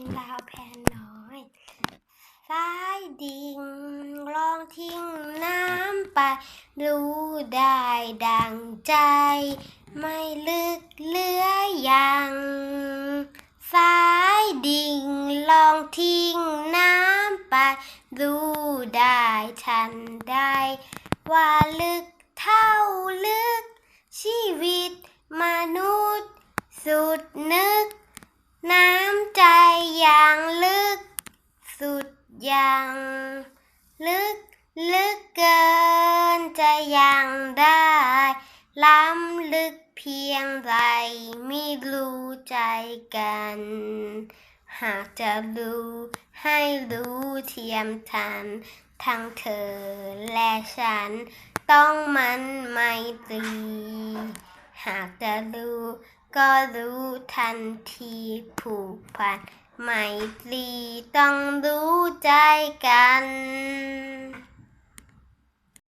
งดาวแผ่นน้อยสายดิ่งลองทิ้งน้ำไป รู้ได้ดังใจ ไม่ลึกเหลือยังสายดิ่งลองทิ้งน้ำไป รู้ได้ทันได้ ว่าลึกเท่าลึก ชีวิตมนุษย์ สุดนึกน้ำใจอย่า สุดย่างลึกลึกเกินจะยังได้ ล้ำลึกเพียงไรไม่รู้ใจกัน หากจะรู้ให้รู้เทียมทัน ทั้งเธอและฉัน ต้องมันไม่ตรี หากจะรู้ ก็รู้ทันทีผูกพัน ไมตรีต้องรู้ใจกัน